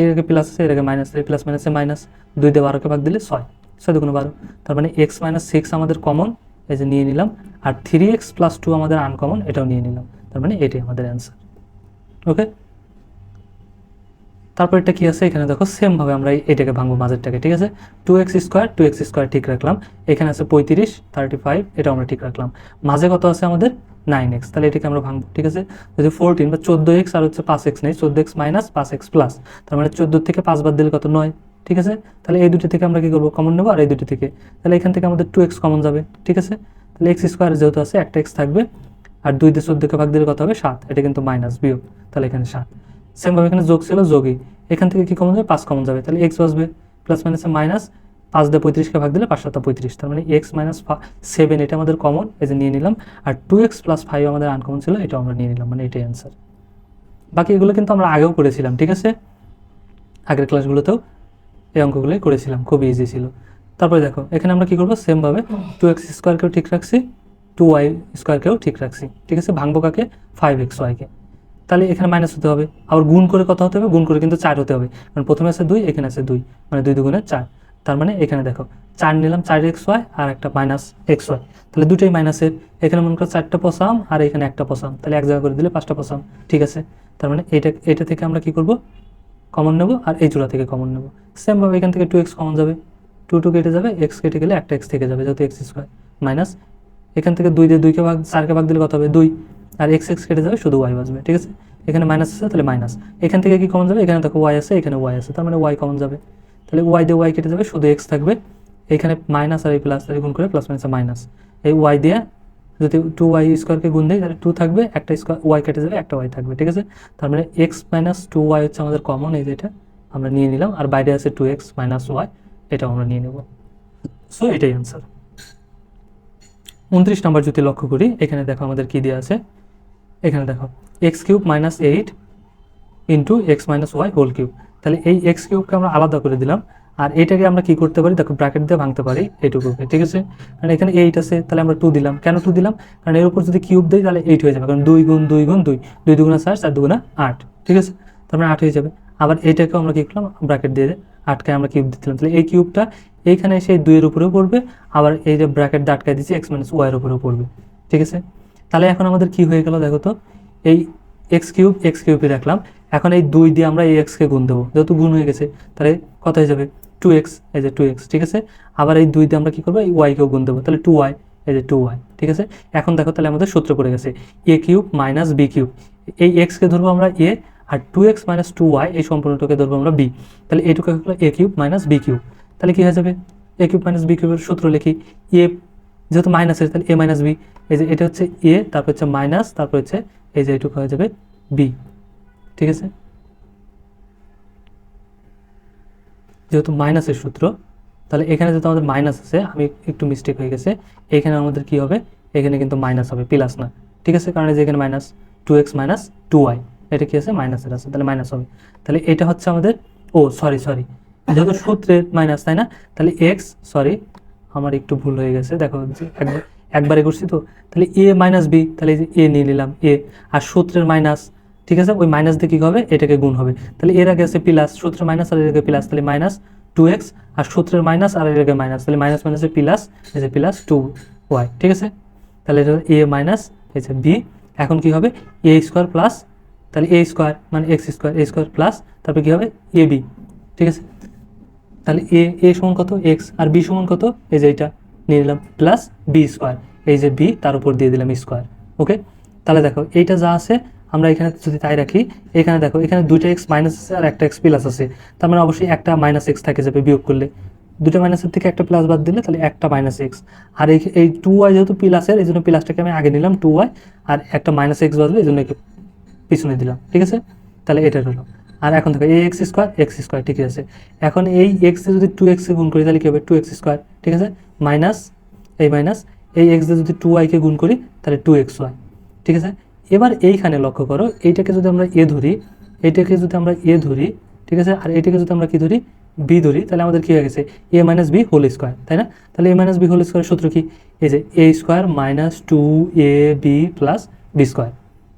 এর আগে প্লাস আছে, এর আগে মাইনাস এই প্লাস মাইনাসে মাইনাস দুই দিয়ে বারোকে ভাগ দিলে ছয় ছয় দুগুণ বারো। তার মানে এক্স মাইনাস সিক্স আমাদের কমন এই যে নিয়ে নিলাম। আর থ্রি এক্স প্লাস টু আমাদের আনকমন এটাও নিয়ে নিলাম। তার মানে এটাই আমাদের অ্যান্সার ওকে তারপর এটা কি আছে? এখানে দেখো সেমভাবে আমরা এটাকে ভাঙবো মাঝেরটাকে, ঠিক আছে? Two x square two x square ঠিক রাখলাম। এখানে আছে পঁয়ত্রিশ থার্টি ফাইভ এটা আমরা ঠিক রাখলাম। মাঝে কত আছে আমাদের? নাইন এক্স তাহলে এটাকে আমরা ভাঙবো, ঠিক আছে? যদি ফোরটিন বা চোদ্দ এক্স আর হচ্ছে পাঁচ এক্স নেই, চোদ্দ এক্স মাইনাস পাঁচ এক্স প্লাস তার মানে চোদ্দ থেকে পাঁচ বাদ দিলে কত? নয়, ঠিক আছে? তাহলে এই দুটো থেকে আমরা কি করব? কমন নেব, আর এই দুটো থেকে। তাহলে এখান থেকে আমাদের টু এক্স কমন যাবে, ঠিক আছে? তাহলে এক্স স্কোয়ার যেহেতু আছে, একটা এক্স থাকবে আর দুই দিয়ে চোদ্দোকে ভাগ দিলে কত হবে? সাত। এটা কিন্তু মাইনাস বিয়োগ, তাহলে এখানে সাত। সেমভাবে এখানে যোগ ছিল, যোগই। এখান থেকে কি কমন যাবে পাঁচ কমন যাবে। তাহলে এক্স বসবে প্লাস মাইনাসে মাইনাস পাঁচ দিয়ে পঁয়ত্রিশকে ভাগ দিলে পাঁচ সাতটা পঁয়ত্রিশ। তার মানে এক্স মাইনাস সেভেন এটা আমাদের কমন এই যে নিয়ে নিলাম। আর টু এক্স প্লাস ফাইভ আমাদের আনকমন ছিল, এটাও আমরা নিয়ে নিলাম মানে এটাই অ্যান্সার বাকি এগুলো কিন্তু আমরা আগেও করেছিলাম, ঠিক আছে? আগের ক্লাসগুলোতেও এই অঙ্কগুলোই করেছিলাম, খুব ইজি ছিল। তারপরে দেখো, এখানে আমরা কি করব? সেমভাবে টু এক্স স্কোয়ারকেও ঠিক রাখছি। টু ওয়াই স্কোয়ারকেও ঠিক রাখছি। ঠিক আছে? ভাঙবো কাকে? ফাইভ এক্স ওয়াইকে তাহলে এখানে মাইনাস হতে হবে। আবার গুণ করে কত হতে হবে? গুণ করে কিন্তু চার হতে হবে। কারণ প্রথমে আছে দুই, এখানে আছে দুই। মানে দুই দুগুণে চার। তার মানে এখানে দেখো, চার নিলাম চার এক্স ওয়াই আর একটা মাইনাস এক্স ওয়াই তাহলে দুটোই মাইনাসের এখানে মনে করো চারটা পসাম আর এখানে একটা পসাম। তাহলে এক জায়গা করে দিলে পাঁচটা পসাম। ঠিক আছে? তার মানে এটা এটা থেকে আমরা কি করব? কমন নেব আর এই জোড়া থেকে কমন নেব। সেমভাবে এখান থেকে টু এক্স কমন যাবে। টু টু কেটে যাবে। এক্স কেটে গেলে একটা এক্স থেকে যাবে, যেহেতু এক্স স্কোয়ার মাইনাস এখান থেকে দুই দিয়ে দুইকে ভাগ, চারকে ভাগ দিলে কত হবে? দুই। আর এক্স এক্স কেটে যাবে, শুধু ওয়াই বাজবে ঠিক আছে? এখানে মাইনাস আছে, তাহলে মাইনাস এখান থেকে কি কমন যাবে? এখানে দেখো ওয়াই আছে, এখানে ওয়াই আছে, তার মানে ওয়াই কমন যাবে। তাহলে ওয়াই দিয়ে ওয়াই কেটে যাবে, শুধু এক্স থাকবে। এখানে মাইনাস আর এই প্লাস গুণ করে প্লাস মাইনাস মাইনাস এই ওয়াই দিয়ে যদি টু ওয়াই স্কোয়ারকে গুণ দেয় তাহলে টু থাকবে, একটা স্কোয়ার ওয়াই কেটে যাবে, একটা ওয়াই থাকবে, ঠিক আছে? তার মানে এক্স মাইনাস টু ওয়াই হচ্ছে আমাদের কমন এই যেটা আমরা নিয়ে নিলাম। আর বাইরে আছে টু এক্স মাইনাস ওয়াই এটাও আমরা নিয়ে নেব। সো এটাই অ্যান্সার উনত্রিশ নম্বর যদি লক্ষ্য করি, এখানে দেখো আমাদের কি দেওয়া আছে? এখানে দেখো x cube minus eight into x minus y whole cube. তাহলে এই এক্স কিউবকে আমরা আলাদা করে দিলাম, আর এটাকে আমরা কি করতে পারি? দেখো, ব্র্যাকেট দিয়ে ভাঙতে পারি এইটুকুকে, ঠিক আছে? কারণ এখানে এইট আছে, তাহলে আমরা টু দিলাম। কেন টু দিলাম? কারণ এর উপর যদি কিউব দিই, তাহলে এইট হয়ে যাবে। কারণ দুই গুণ দুই গুণ দুই দুই দুগুণা চার চার দুগুণা আট, ঠিক আছে? তার মানে আট হয়ে যাবে। আবার এইটাকেও আমরা কি করলাম? ব্র্যাকেট দিয়ে আটকে আমরা কিউব দিচ্ছিলাম। তাহলে এই কিউবটা এইখানে সেই দুইয়ের উপরেও পড়বে, আবার এই যে ব্র্যাকেট আটকায় দিচ্ছি এক্স মাইনাস ওয়াইয়ের উপরেও পড়বে। ঠিক আছে? তাহলে এখন আমাদের কি হয়ে গেল দেখো তো? এই এক্স কিউব এক্স কিউবে রাখলাম। এখন এই দুই দিয়ে আমরা এই এক্সকে গুণ দেবো। যেহেতু গুণ হয়ে গেছে, তাহলে কত হয়ে যাবে? টু এক্স এই যে টু এক্স ঠিক আছে? আবার এই দুই দিয়ে আমরা কি করব? এই ওয়াইকেও গুণ দেবো। তাহলে টু ওয়াই এই যে টু ওয়াই ঠিক আছে? এখন দেখো তাহলে আমাদের সূত্র পড়ে গেছে। A cube minus b cube এই এক্সকে ধরবো আমরা a R two x minus two y এই সম্পূর্ণটাকে ধরবো আমরা বি তাহলে এটুকু হলো a cube minus b cube তাহলে কি হয়ে যাবে? এ কিউব মাইনাস বি কিউবের সূত্র লিখি এ যেহেতু মাইনাস আছে তাহলে এ মাইনাস বি এই যে এটা হচ্ছে এ তারপর হচ্ছে মাইনাস তারপর হচ্ছে এই যে এটুকু হয়ে যাবে বি ঠিক আছে? যেহেতু মাইনাসের সূত্র, তাহলে এখানে যেহেতু আমাদের মাইনাস আছে, আমি একটু মিস্টেক হয়ে গেছে, এখানে আমাদের কি হবে? এখানে কিন্তু মাইনাস হবে প্লাস না। ঠিক আছে? কারণ এই যে এখানে minus two x minus two y এটা কি আছে? মাইনাসের আছে, তাহলে মাইনাস হবে। তাহলে এটা হচ্ছে আমাদের, ও সরি সরি যেহেতু সূত্রের মাইনাস তাই না? তাহলে এক্স সরি আমার একটু ভুল হয়ে গেছে। দেখো, একবার করছি তো। তাহলে এ মাইনাস বি তাহলে এ নিয়ে নিলাম এ আর সূত্রের মাইনাস ঠিক আছে? ওই মাইনাস দিয়ে কী হবে? এটাকে গুণ হবে। তাহলে এর আগে আছে প্লাস সূত্রের মাইনাস আর এর আগে প্লাস তাহলে মাইনাস টু এক্স আর সূত্রের মাইনাস আর এর আগে মাইনাস তাহলে মাইনাস মাইনাসে প্লাস যে প্লাস টু ওয়াই ঠিক আছে? তাহলে এটা এ মাইনাস এই বি এখন কি হবে? এ স্কোয়ার প্লাস তাহলে এ স্কোয়ার মানে x square a square plus তারপরে কী হবে? এ বি ঠিক আছে? তাহলে এ এ সমান কত? এক্স আর বি সমান কত? এই যে এইটা নিয়ে নিলাম প্লাস বি স্কোয়ার এই যে বি তার উপর দিয়ে দিলাম স্কোয়ার ওকে তাহলে দেখো, এইটা যা আছে, আমরা এখানে যদি তাই রাখি, এখানে দেখো, এখানে দুইটা এক্স মাইনাস আছে আর একটা এক্স প্লাস আছে, তার মানে অবশ্যই একটা মাইনাস এক্স থাকে যাবে বিয়োগ করলে। দুটো মাইনাসের থেকে একটা প্লাস বাদ দিলে তাহলে একটা মাইনাস এক্স আর এই টু ওয়াই যেহেতু প্লাসের এই জন্য প্লাসটাকে আমি আগে নিলাম টু ওয়াই আর একটা মাইনাস এক্স বাদলে এই জন্য পিছনে দিলাম, ঠিক আছে? তাহলে এটা হলো। আর এখন দেখো, এই এক্স স্কোয়ার এক্স স্কোয়ার ঠিক আছে? এখন এই এক্সে যদি টু এক্সে গুণ করি, তাহলে কী হবে? টু এক্স স্কোয়ার ঠিক আছে? মাইনাস এই মাইনাস এই এক্স দিয়ে যদি টু ওয়াইকে গুণ করি, তাহলে টু এক্স ওয়াই ঠিক আছে? এবার এইখানে লক্ষ্য করো, এইটাকে যদি আমরা এ ধরি, এইটাকে যদি আমরা এ ধরি, ঠিক আছে? আর এটাকে যদি আমরা কি ধরি? বি ধরি, তাহলে আমাদের কী হয়ে গেছে? A minus b whole square তাই না? তাহলে এ মাইনাস বি হোল স্কোয়ারের সূত্র কি? এই যে a square minus two a b plus b square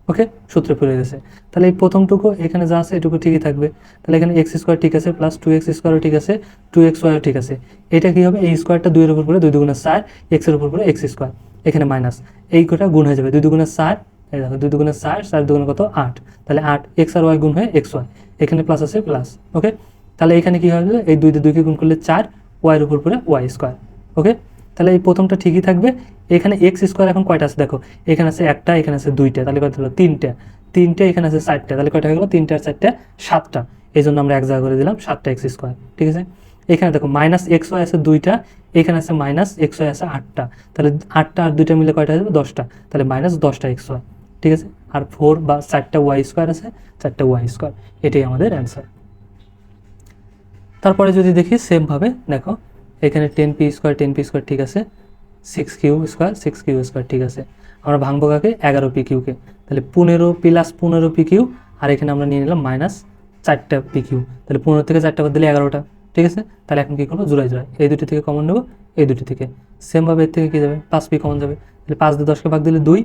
okay? সূত্র পড়ে গেছে। তাহলে এই প্রথমটুকু এখানে যা আছে এটুকু ঠিকই থাকবে। তাহলে এখানে এক্স স্কোয়ার ঠিক আছে প্লাস টু এক্স স্কোয়ারও ঠিক আছে টু এক্স ওয়াইও ঠিক আছে। এটা কি হবে? এই স্কোয়ারটা দুইয়ের উপর পড়ে দুই দুগুণের চার এক্সের উপর পড়ে এক্স স্কোয়ার এখানে মাইনাস এই কোটা গুণ হয়ে যাবে। দুই দুগুণের চার, এই দেখো, দুই দুগুণের চার চার দুগুণে কত? আট। তাহলে আট এক্স আর ওয়াই গুণ হয়ে এক্স ওয়াই এখানে প্লাস আছে প্লাস ওকে তাহলে এখানে কি হবে এই দুই দুইকে গুণ করলে চার ওয়াইয়ের উপর পড়ে ওয়াই স্কোয়ার ওকে তাহলে এই প্রথমটা ঠিকই থাকবে। এখানে এক্স স্কোয়ার এখন কয়টা আছে? দেখো, এখানে আছে একটা, এখানে আছে দুইটা, তাহলে কত হলো? তিনটা। তিনটে, এখানে আছে চারটা, তাহলে কয়টা হয়ে গেলো? তিনটা আর চারটা, সাতটা। এই জন্য আমরা এক জায়গা করে দিলাম, সাতটা এক্স স্কোয়ার ঠিক আছে? এখানে দেখো মাইনাস এক্স ওয়াই আছে দুইটা, এখানে আছে মাইনাস এক্স ওয়াই আছে আটটা। তাহলে আটটা আর দুইটা মিলে কয়টা হবে দশটা। তাহলে মাইনাস দশটা এক্স ওয়াই ঠিক আছে? আর ফোর বা চারটা ওয়াই স্কোয়ার আছে, চারটা ওয়াই স্কোয়ার এটাই আমাদের অ্যান্সার তারপরে যদি দেখি সেমভাবে দেখো এখানে ten p square ten p square ঠিক আছে? Six q square six q square ঠিক আছে। আমরা ভাঙবো কাকে? এগারো পি কিউকে তাহলে পনেরো প্লাস পনেরো পি কিউ আর এখানে আমরা নিয়ে নিলাম মাইনাস চারটা পি কিউ তাহলে পনেরো থেকে চারটা বাদ দিলে এগারোটা, ঠিক আছে? তাহলে এখন কী করব? জোড়াই জোড়াই এই দুটি থেকে কমন নেব, এই দুটি থেকে। সেমভাবে এর থেকে কী যাবে? পাঁচ পি কমন যাবে। তাহলে পাঁচ দিয়ে দশকে ভাগ দিলে দুই,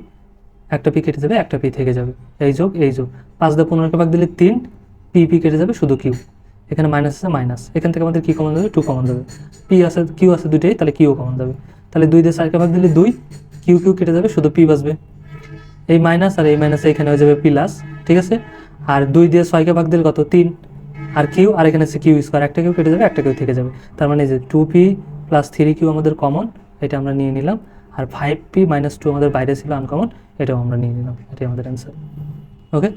একটা পি কেটে যাবে, একটা পি থেকে যাবে। এই যোগ এই যোগ। পাঁচ দিয়ে পনেরোকে ভাগ দিলে তিন পি পি কেটে যাবে শুধু কিউ এখানে মাইনাস আছে মাইনাস এখান থেকে আমাদের কী কমন যাবে টু কমন যাবে পি আছে কিউ আছে দুইটাই, তাহলে কিউ কমন যাবে তাহলে দুই দিয়ে চারকে ভাগ দিলে দুই কিউ কিউ কেটে যাবে, শুধু পি বাসবে এই মাইনাস আর এই মাইনাস এখানে হয়ে যাবে প্লাস ঠিক আছে? আর দুই দিয়ে ছয়কে ভাগ দিলে কত? তিন। আর কিউ আর এখানে আছে কিউ স্কোয়ার একটা কিউ কেটে যাবে, একটা কিউ থেকে যাবে। তার মানে যে two p plus three q আমাদের কমন এটা আমরা নিয়ে নিলাম। আর ফাইভ পি মাইনাস টু আমাদের বাইরে ছিল আনকমন এটাও আমরা নিয়ে নিলাম। এটাই আমাদের অ্যান্সার ওকে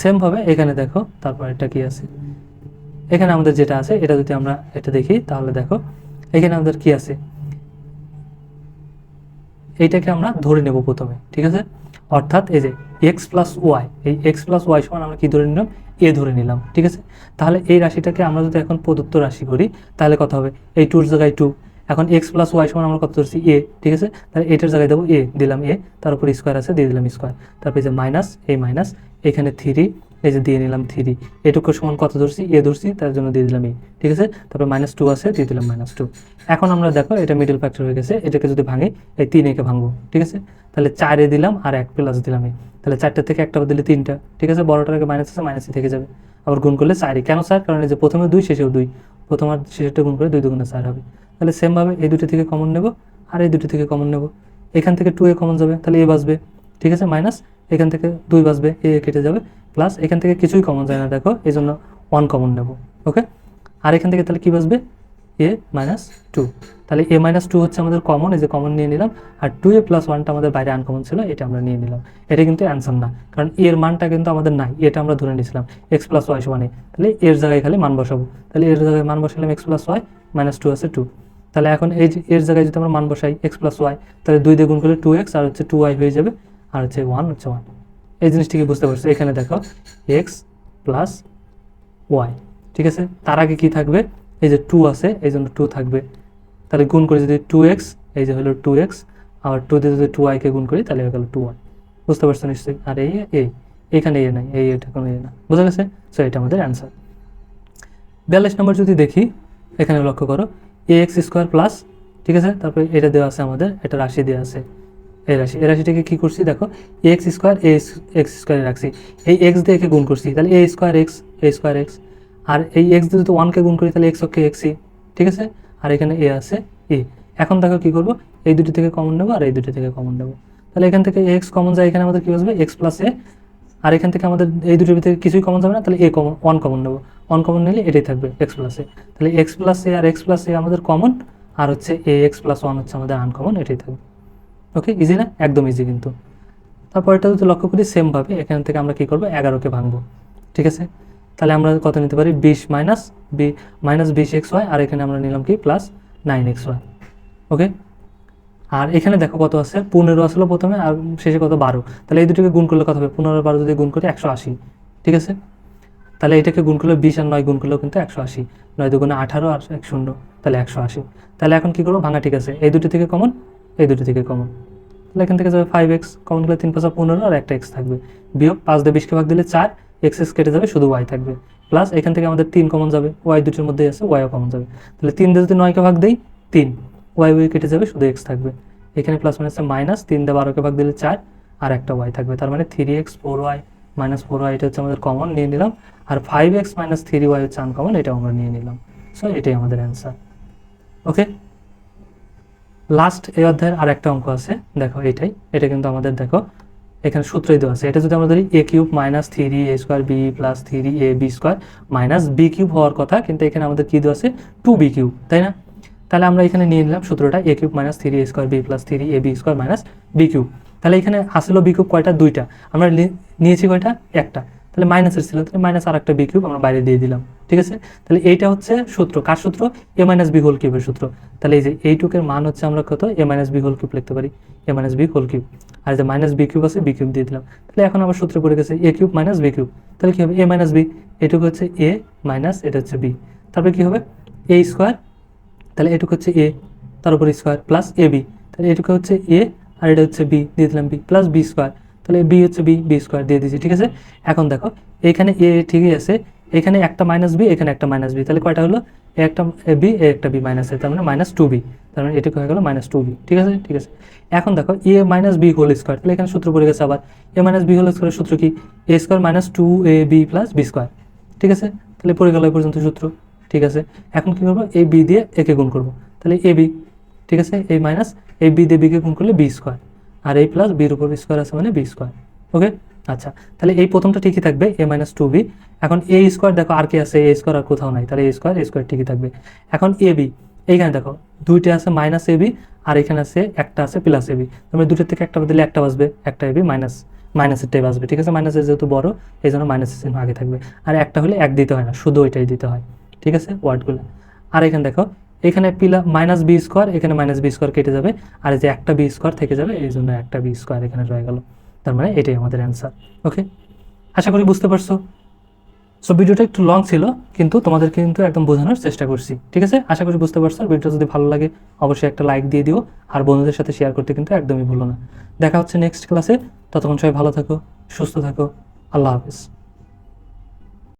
সেমভাবে এখানে দেখো, তারপর এটা কি আছে? এখানে আমাদের যেটা আছে, এটা যদি আমরা এটা দেখি, তাহলে দেখো, এখানে আমাদের কি আছে? এইটাকে আমরা ধরে নেব প্রথমে, ঠিক আছে? অর্থাৎ এই যে এক্স প্লাস ওয়াই এই এক্স প্লাস ওয়াই সমান আমরা কি ধরে নিলাম? এ ধরে নিলাম, ঠিক আছে? তাহলে এই রাশিটাকে আমরা যদি এখন প্রদত্ত রাশি করি, তাহলে কত হবে? এই টুর জায়গায় টু এখন এক্স প্লাস ওয়াই সমান আমরা কত ধরছি? এ ঠিক আছে? তাহলে এটার জায়গায় দেবো এ দিলাম এ তার উপর স্কোয়ার আছে, দিয়ে দিলাম স্কোয়ার তারপরে যে মাইনাস এই মাইনাস এখানে থ্রি এই যে দিয়ে নিলাম থ্রি এটুকু সমান কত ধরছি? এ ধরছি, তার জন্য দিয়ে দিলাম এ। ঠিক আছে? তারপর মাইনাস টু আছে, দিয়ে দিলাম মাইনাস টু এখন আমরা দেখো, এটা মিডল ফ্যাক্টর হয়ে গেছে, এটাকে যদি ভাঙি, এই তিন একে ভাঙবো। ঠিক আছে? তাহলে চারে দিলাম, আর এক প্লাস দিলাম এই তাহলে চারটা থেকে একটা দিলে তিনটা। ঠিক আছে? বড়টার আগে মাইনাস আছে মাইনাসে থেকে যাবে। আবার গুণ করলে চারই কেন স্যার কারণ এই যে প্রথমে দুই, শেষেও দুই। প্রথম আর শেষেরটা গুণ করে দুই দুগুণে চার হবে। তাহলে সেমভাবে এই দুটো থেকে কমন নেব, আর এই দুটো থেকে কমন নেব। এখান থেকে টু এ কমন যাবে, তাহলে এ বাসবে ঠিক আছে? মাইনাস এখান থেকে দুই বাসবে এ কেটে যাবে। প্লাস এখান থেকে কিছুই কমন যায় না, দেখো এই জন্য ওয়ান কমন নেব ওকে আর এখান থেকে তাহলে কী বাসবে এ মাইনাস টু তাহলে এ মাইনাস টু হচ্ছে আমাদের কমন এই যে কমন নিয়ে নিলাম, আর টু এ প্লাস ওয়ানটা আমাদের বাইরে আনকমন ছিল, এটা আমরা নিয়ে নিলাম। এটা কিন্তু অ্যান্সার না, কারণ এর মানটা কিন্তু আমাদের নাই, এটা আমরা ধরে নিয়েছিলাম এক্স প্লাস ওয়াই সমানে। তাহলে এর জায়গায় খালি মান বসাবো। তাহলে এর জায়গায় মান বসালাম x plus y minus two আছে টু তাহলে এখন এই এর জায়গায় যদি আমরা মান বসাই এক্স প্লাস ওয়াই তাহলে দুই দিয়ে গুণ করলে টু এক্স আর হচ্ছে টু ওয়াই হয়ে যাবে আর হচ্ছে ওয়ান হচ্ছে ওয়ান এই জিনিসটিকে বুঝতে পারছ। এখানে দেখো এক্স প্লাস ওয়াই ঠিক আছে? তার আগে কি থাকবে? এই যে টু আছে, এই জন্য টু থাকবে। তাহলে গুণ করে যদি টু এক্স এই যে হলো টু এক্স আর টু দিয়ে যদি টু ওয়াইকে গুণ করি, তাহলে হয়ে গেল টু ওয়াই বুঝতে পারছ নিশ্চয়ই? আর এই এই, এখানে এ নাই, এই এটা কোনো এ না। বুঝা গেছে? সো এটা আমাদের অ্যান্সার বিয়াল্লিশ নম্বর যদি দেখি, এখানে লক্ষ্য করো এ এক্স স্কোয়ার প্লাস ঠিক আছে? তারপরে এটা দেওয়া আছে আমাদের, এটা রাশি দেওয়া আছে। এই রাশি, এই রাশিটাকে কী করছি? দেখো এক্স স্কোয়ার এ এক্স স্কোয়ারে রাখছি। এই এক্স দিয়ে একে গুণ করছি। তাহলে a square x a square x আর এই এক্স দিয়ে যদি ওয়ানকে গুণ করি, তাহলে এক্স অক্ষে এক্সই ঠিক আছে? আর এখানে এ আছে এ এখন দেখো কী করব? এই দুটি থেকে কমন নেব আর এই দুটি থেকে কমন নেব। তাহলে এখান থেকে এক্স কমন যায়, এখানে আমাদের কী আসবে? এক্স প্লাস এ আর এখান থেকে আমাদের এই দুটোর ভিতরে কিছুই কমন যাবে না, তাহলে এ কমন ওয়ান কমন নেব। ওয়ান কমন নিলে এটাই থাকবে এক্স প্লাস এ তাহলে এক্স প্লাস এ আর এক্স প্লাস এ আমাদের কমন আর হচ্ছে এ এক্স প্লাস ওয়ান হচ্ছে আমাদের আনকমন এটাই থাকবে। ওকে ইজি না? একদম ইজি কিন্তু। তারপরটা যদি লক্ষ্য করি সেমভাবে এখান থেকে আমরা কী করব? এগারোকে ভাঙবো। ঠিক আছে? তাহলে আমরা কত নিতে পারি? বিশ মাইনাস বি মাইনাস বিশ এক্স ওয়াই আর এখানে আমরা নিলাম কি? Plus nine x y okay আর এখানে দেখো কত আছে? পনেরো আসলো প্রথমে, আর শেষে কত? বারো। তাহলে এই দুটোকে গুণ করলে কত হবে? পনেরো বারো যদি গুণ করি, একশো আশি। ঠিক আছে? তাহলে এটাকে গুণ করলে বিশ আর নয় গুণ করলেও কিন্তু একশো আশি। নয় দুগুণে আঠারো আর এক শূন্য, তাহলে একশো আশি। তাহলে এখন কী করব? ভাঙা ঠিক আছে। এই দুটো থেকে কমন এই দুটো থেকে কমন তাহলে এখান থেকে যাবে ফাইভ এক্স কমন করলে তিন পাঁচা পনেরো আর একটা এক্স থাকবে। বিয়োগ পাঁচ দিয়ে বিশকে ভাগ দিলে চার এক্স এক্স কেটে যাবে শুধু ওয়াই থাকবে। প্লাস এখান থেকে আমাদের তিন কমন যাবে ওয়াই দুটোর মধ্যে আছে ওয়াইও কমন যাবে। তাহলে তিন দিয়ে যদি নয়কে ভাগ দেই, তিন। ওয়াই ওয়াই কেটে যাবে, শুধু এক্স থাকবে। এখানে প্লাস মাইনাস মাইনাস তিন দিয়ে বারোকে ভাগ দিলে চার, আর একটা ওয়াই থাকবে। তার মানে three x four y minus four y এটা হচ্ছে আমাদের কমন নিয়ে নিলাম। আর five x minus three y হচ্ছে আনকমন এটাও আমরা নিয়ে নিলাম। সো এটাই আমাদের অ্যান্সার ওকে লাস্ট এই অধ্যায়ের আর একটা অঙ্ক আছে। দেখো এটাই এটা কিন্তু আমাদের, দেখো, এখানে সূত্রই দেওয়া আছে। এটা যদি আমরা ধরি A cube minus three A square B plus three A B square minus B cube হওয়ার কথা, কিন্তু এখানে আমাদের কী দেওয়া আছে? টু বি কিউব তাই না? তাহলে আমরা এখানে নিয়ে নিলাম সূত্রটা A cube minus three A square B plus three A B square minus B cube তাহলে এখানে আসলো বি কিউব কয়টা? দুইটা। আমরা নিয়েছি কয়টা? একটা। তাহলে মাইনাসের ছিল, তাহলে মাইনাস আর একটা বি কিউব আমরা বাইরে দিয়ে দিলাম, ঠিক আছে? তাহলে এইটা হচ্ছে সূত্র, কার সূত্র? এ মাইনাস বি হোল কিউবের সূত্র। তাহলে এই যে এইটুকের মান হচ্ছে আমরা কত? A minus B whole cube লিখতে পারি। A minus B whole cube আর যে মাইনাস বি কিউব আছে বি কিউব দিয়ে দিলাম। তাহলে এখন আবার সূত্রে পড়ে গেছে A cube minus B cube তাহলে কি হবে? এ মাইনাস বি এটুকু হচ্ছে এ মাইনাস এটা হচ্ছে বি তারপরে কি হবে? এ স্কোয়ার তাহলে এটুকু হচ্ছে এ তার উপর স্কোয়ার প্লাস এ বি তাহলে এটুকু হচ্ছে এ আর এটা হচ্ছে বি দিয়ে দিলাম বি প্লাস বি স্কোয়ার তাহলে বি হচ্ছে বি বি স্কোয়ার দিয়ে দিয়েছি, ঠিক আছে? এখন দেখো, এখানে এ ঠিকই আছে, এখানে একটা মাইনাস বি এখানে একটা মাইনাস বি তাহলে কয়টা হলো? এ একটা বি এ একটা বি মাইনাস এ তার মানে মাইনাস টু বি তার মানে এটুকু হয়ে গেলো মাইনাস টু বি ঠিক আছে? ঠিক আছে। এখন দেখো A minus B whole square তাহলে এখানে সূত্র পড়ে গেছে আবার এ মাইনাস বি হোল স্কোয়ারের সূত্র কি? A square minus two A B plus B square ঠিক আছে? তাহলে পড়ে গেল এই পর্যন্ত সূত্র, ঠিক আছে? এখন কি করব? এই বি দিয়ে একে গুণ করব, তাহলে এ বি ঠিক আছে? এই মাইনাস এই বি দিয়ে বিকে গুণ করলে বি স্কোয়ার আর এই প্লাস বির উপর স্কোয়ার আছে মানে বি স্কোয়ার ওকে আচ্ছা তাহলে এই প্রথমটা ঠিকই থাকবে এ মাইনাস টু বি এখন এ স্কোয়ার দেখো আর কি আছে এ স্কোয়ার আর কোথাও নাই, তাহলে এ স্কোয়ার এ স্কোয়ার ঠিকই থাকবে। এখন এ বি এইখানে দেখো, দুইটা আছে মাইনাস এ বি আর এখানে আছে একটা আছে প্লাস এ বি তাহলে দুটোর থেকে একটা দিলে একটা বাসবে একটা এ বি মাইনাস মাইনাসেরটাই বাসবে ঠিক আছে? মাইনাসের যেহেতু বড়, এই জন্য মাইনাসের চিহ্ন আগে থাকবে। আর একটা হলে এক দিতে হয় না, শুধু ওইটাই দিতে হয়, ঠিক আছে? ওয়ার্ডগুলো আর এখানে দেখো এখানে পিলা মাইনাস বি স্কোয়ার এখানে মাইনাস বি স্কোয়ার কেটে যাবে। আর যে একটা বি স্কোয়ার থেকে যাবে, এই জন্য একটা বি স্কোয়ার এখানে রয়ে গেল। তার মানে এটাই আমাদের অ্যান্সার ওকে আশা করি বুঝতে পারছ। সো ভিডিওটা একটু লং ছিল, কিন্তু তোমাদের কিন্তু একদম বোঝানোর চেষ্টা করছি, ঠিক আছে? আশা করি বুঝতে পারছ। ভিডিওটা যদি ভালো লাগে, অবশ্যই একটা লাইক দিয়ে দিও। আর বন্ধুদের সাথে শেয়ার করতে কিন্তু একদমই ভুলো না। দেখা হচ্ছে নেক্সট ক্লাসে ততক্ষণ সবাই ভালো থাকো, সুস্থ থাকো। আল্লাহ হাফিজ।